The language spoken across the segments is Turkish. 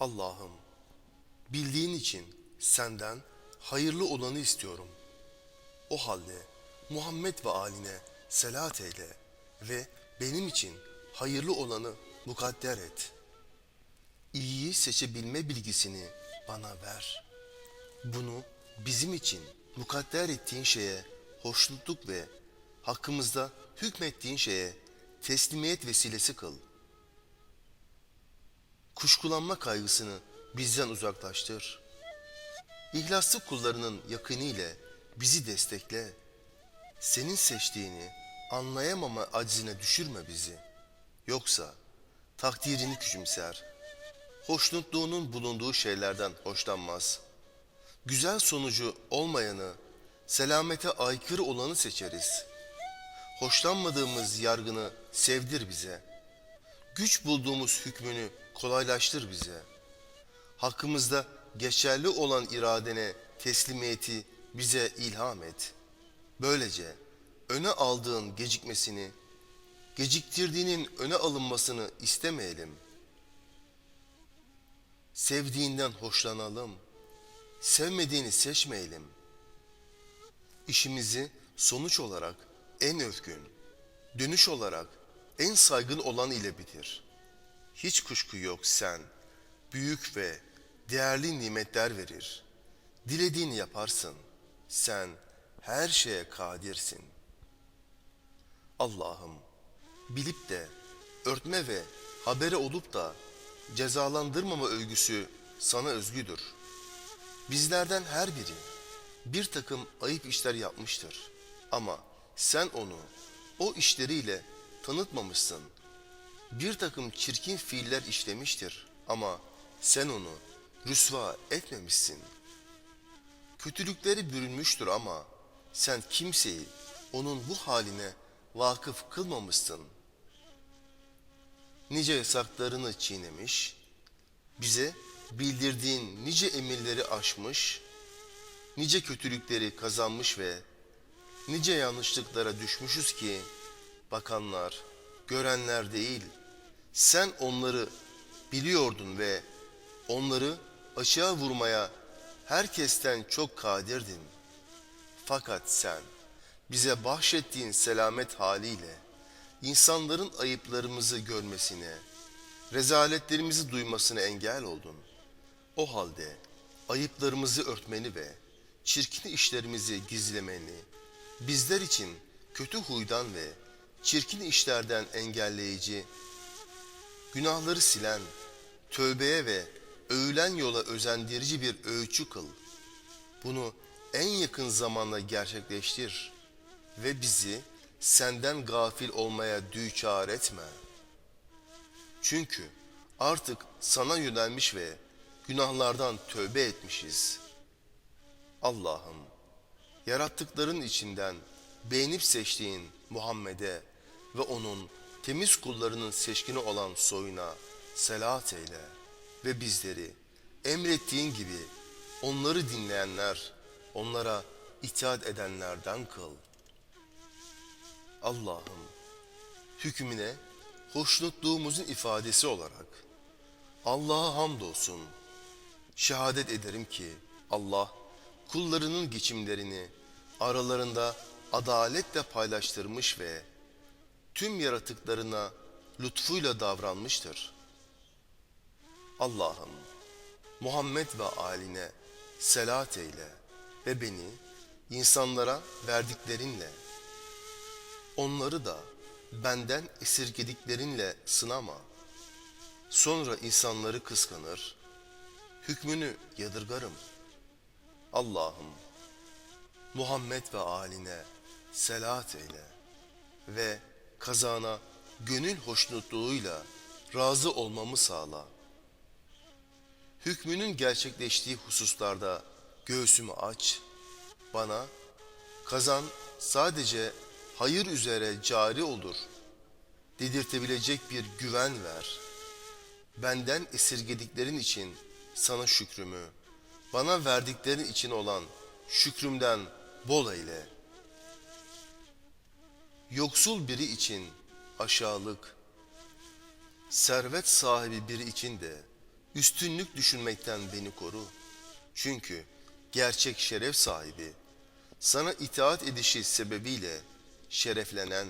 Allah'ım, bildiğin için senden hayırlı olanı istiyorum. O halde Muhammed ve aline selat eyle ve benim için hayırlı olanı mukadder et. İyiyi seçebilme bilgisini bana ver. Bunu bizim için mukadder ettiğin şeye hoşnutluk ve hakkımızda hükmettiğin şeye teslimiyet vesilesi kıl. Kuşkulanma kaygısını bizden uzaklaştır. İhlaslı kullarının yakını ile bizi destekle. Senin seçtiğini anlayamama aczine düşürme bizi. Yoksa takdirini küçümser. Hoşnutluğunun bulunduğu şeylerden hoşlanmaz. Güzel sonucu olmayanı, selamete aykırı olanı seçeriz. Hoşlanmadığımız yargını sevdir bize. Güç bulduğumuz hükmünü kolaylaştır bize. Hakkımızda geçerli olan iradene teslimiyeti bize ilham et. Böylece öne aldığın gecikmesini, geciktirdiğinin öne alınmasını istemeyelim. Sevdiğinden hoşlanalım. Sevmediğini seçmeyelim. İşimizi sonuç olarak en övgün, dönüş olarak en saygın olan ile bitir. Hiç kuşku yok sen, büyük ve değerli nimetler verir. Dilediğini yaparsın. Sen her şeye kadirsin. Allah'ım bilip de örtme ve habere olup da cezalandırmama övgüsü sana özgüdür. Bizlerden her biri bir takım ayıp işler yapmıştır. Ama sen onu o işleriyle tanıtmamışsın. Bir takım çirkin fiiller işlemiştir. Ama sen onu rüsva etmemişsin. Kötülükleri bürünmüştür ama sen kimseyi onun bu haline vakıf kılmamışsın. Nice yasaklarını çiğnemiş, bize bildirdiğin nice emirleri aşmış, nice kötülükleri kazanmış ve nice yanlışlıklara düşmüşüz ki bakanlar, görenler değil, sen onları biliyordun ve onları aşağı vurmaya herkesten çok kadirdin. Fakat sen bize bahşettiğin selamet haliyle insanların ayıplarımızı görmesine, rezaletlerimizi duymasına engel oldun. O halde ayıplarımızı örtmeni ve çirkin işlerimizi gizlemeni, bizler için kötü huydan ve çirkin işlerden engelleyici, günahları silen, tövbeye ve övülen yola özendirici bir öğütçü kıl. Bunu en yakın zamanda gerçekleştir ve bizi senden gafil olmaya düçar etme. Çünkü artık sana yönelmiş ve günahlardan tövbe etmişiz. Allah'ım, yarattıkların içinden beğenip seçtiğin Muhammed'e ve onun temiz kullarının seçkini olan soyuna selat eyle ve bizleri emrettiğin gibi onları dinleyenler, onlara itaat edenlerden kıl. Allah'ım, hükmüne hoşnutluğumuzun ifadesi olarak Allah'a hamdolsun. Şehadet ederim ki Allah kullarının geçimlerini aralarında adaletle paylaştırmış ve tüm yaratıklarına lütfuyla davranmıştır. Allah'ım Muhammed ve aline selat eyle ve beni insanlara verdiklerinle onları da benden esirgediklerinle sınama. Sonra insanları kıskanır, hükmünü yadırgarım. Allah'ım Muhammed ve aline selat eyle ve kazana gönül hoşnutluğuyla razı olmamı sağla. Hükmünün gerçekleştiği hususlarda göğsümü aç, bana kazan sadece hayır üzere cari olur, dedirtebilecek bir güven ver. Benden esirgediklerin için sana şükrümü, bana verdiklerin için olan şükrümden bol eyle. Yoksul biri için aşağılık, servet sahibi biri için de üstünlük düşünmekten beni koru. Çünkü gerçek şeref sahibi, sana itaat edişi sebebiyle şereflenen,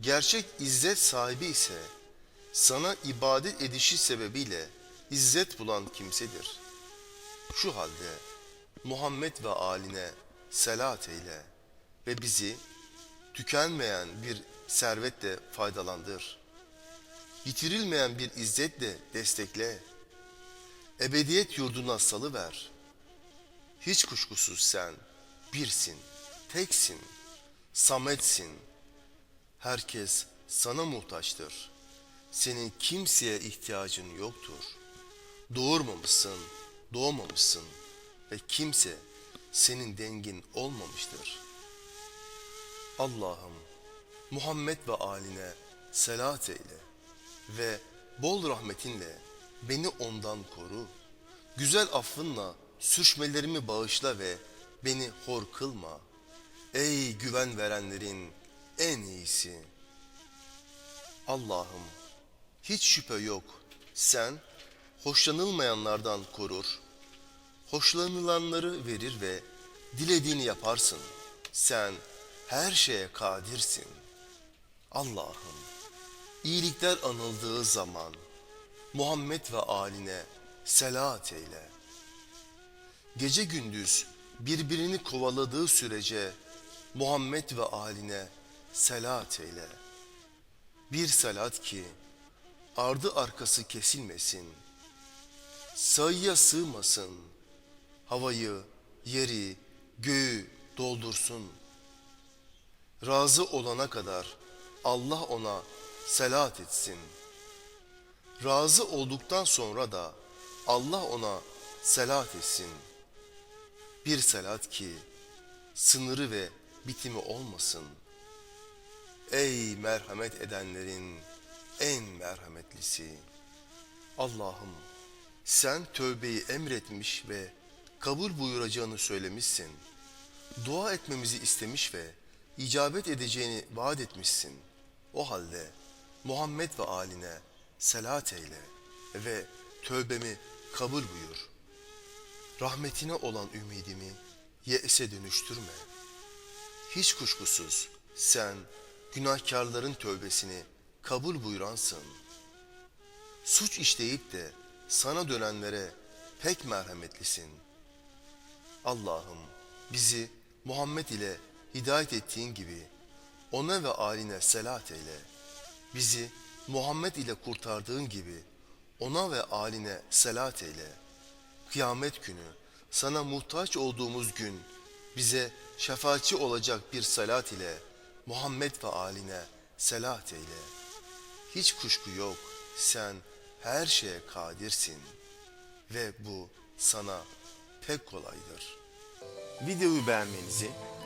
gerçek izzet sahibi ise sana ibadet edişi sebebiyle izzet bulan kimsedir. Şu halde Muhammed ve aline selat eyle ve bizi tükenmeyen bir servetle faydalandır. Yitirilmeyen bir izzetle destekle. Ebediyet yurduna salıver. Hiç kuşkusuz sen birsin, teksin, sametsin. Herkes sana muhtaçtır. Senin kimseye ihtiyacın yoktur. Doğurmamışsın, doğmamışsın ve kimse senin dengin olmamıştır. Allah'ım Muhammed ve aline selat eyle ve bol rahmetinle beni ondan koru. Güzel affınla sürçmelerimi bağışla ve beni hor kılma. Ey güven verenlerin en iyisi. Allah'ım hiç şüphe yok sen hoşlanılmayanlardan korur, hoşlanılanları verir ve dilediğini yaparsın. Sen her şeye kadirsin. Allah'ım iyilikler anıldığı zaman Muhammed ve aline selat eyle. Gece gündüz birbirini kovaladığı sürece Muhammed ve aline selat eyle. Bir salat ki ardı arkası kesilmesin. Sayıya sığmasın. Havayı, yeri, göğü doldursun. Razı olana kadar Allah ona selat etsin. Razı olduktan sonra da Allah ona selat etsin. Bir selat ki sınırı ve bitimi olmasın. Ey merhamet edenlerin en merhametlisi. Allah'ım sen tövbeyi emretmiş ve kabul buyuracağını söylemişsin. Dua etmemizi istemiş ve icabet edeceğini vaat etmişsin. O halde Muhammed ve aline selat eyle ve tövbemi kabul buyur. Rahmetine olan ümidimi yese dönüştürme. Hiç kuşkusuz sen günahkarların tövbesini kabul buyuransın. Suç işleyip de sana dönenlere pek merhametlisin. Allah'ım bizi Muhammed ile hidayet ettiğin gibi ona ve aline selat eyle. Bizi Muhammed ile kurtardığın gibi ona ve aline selat eyle. Kıyamet günü sana muhtaç olduğumuz gün bize şefaatçi olacak bir salat ile Muhammed ve aline selat eyle. Hiç kuşku yok sen her şeye kadirsin ve bu sana pek kolaydır. Videoyu beğenmenizi,